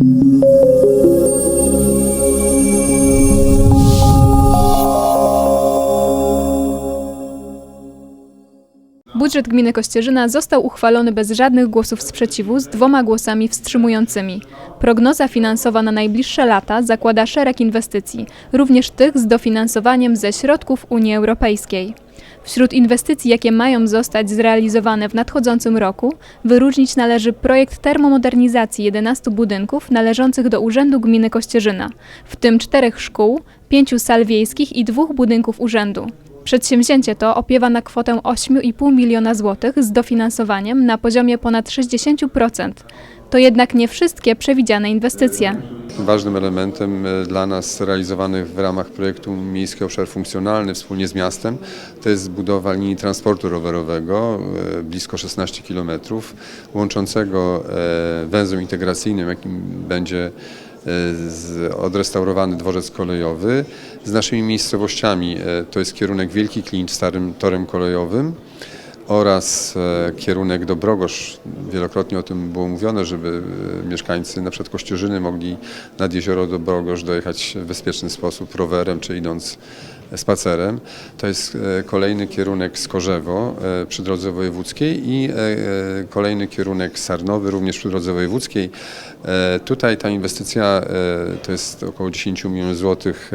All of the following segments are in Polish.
Thank you. Budżet gminy Kościerzyna został uchwalony bez żadnych głosów sprzeciwu z dwoma głosami wstrzymującymi. Prognoza finansowa na najbliższe lata zakłada szereg inwestycji, również tych z dofinansowaniem ze środków Unii Europejskiej. Wśród inwestycji, jakie mają zostać zrealizowane w nadchodzącym roku, wyróżnić należy projekt termomodernizacji 11 budynków należących do Urzędu Gminy Kościerzyna, w tym czterech szkół, pięciu sal wiejskich i dwóch budynków urzędu. Przedsięwzięcie to opiewa na kwotę 8,5 miliona złotych z dofinansowaniem na poziomie ponad 60%. To jednak nie wszystkie przewidziane inwestycje. Ważnym elementem e, dla nas realizowany w ramach projektu Miejski Obszar Funkcjonalny wspólnie z miastem to jest budowa linii transportu rowerowego e, blisko 16 km łączącego e, węzłem integracyjnym, jakim będzie odrestaurowany dworzec kolejowy z naszymi miejscowościami. E, To jest kierunek Wielki Klincz starym torem kolejowym oraz e, kierunek do Brogosz. Wielokrotnie o tym było mówione, żeby e, mieszkańcy na przykład Kościerzyny mogli nad jezioro do Brogosz dojechać w bezpieczny sposób rowerem czy idąc spacerem. To jest e, kolejny kierunek Skorzewo e, przy drodze wojewódzkiej i e, kolejny kierunek Sarnowy również przy drodze wojewódzkiej. Tutaj ta inwestycja to jest około 10 milionów złotych,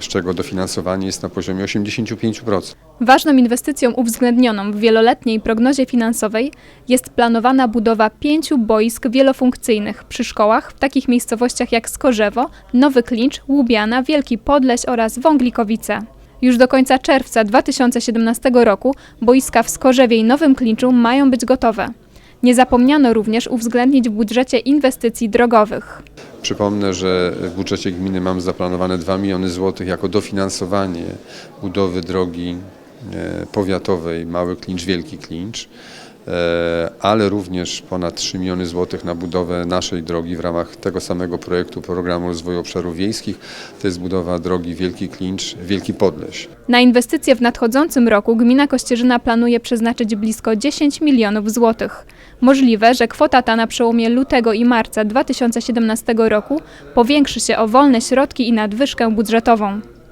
z czego dofinansowanie jest na poziomie 85%. Ważną inwestycją uwzględnioną w wieloletniej prognozie finansowej jest planowana budowa pięciu boisk wielofunkcyjnych przy szkołach w takich miejscowościach jak Skorzewo, Nowy Klincz, Łubiana, Wielki Podleś oraz Wąglikowice. Już do końca czerwca 2017 roku boiska w Skorzewie i Nowym Klinczu mają być gotowe. Nie zapomniano również uwzględnić w budżecie inwestycji drogowych. Przypomnę, że w budżecie gminy mamy zaplanowane 2 miliony złotych jako dofinansowanie budowy drogi powiatowej Mały Klincz, Wielki Klincz, e, ale również ponad 3 miliony złotych na budowę naszej drogi w ramach tego samego projektu Programu Rozwoju Obszarów Wiejskich. To jest budowa drogi Wielki Klincz, Wielki Podleś. Na inwestycje w nadchodzącym roku gmina Kościerzyna planuje przeznaczyć blisko 10 milionów złotych. Możliwe, że kwota ta na przełomie lutego i marca 2017 roku powiększy się o wolne środki i nadwyżkę budżetową.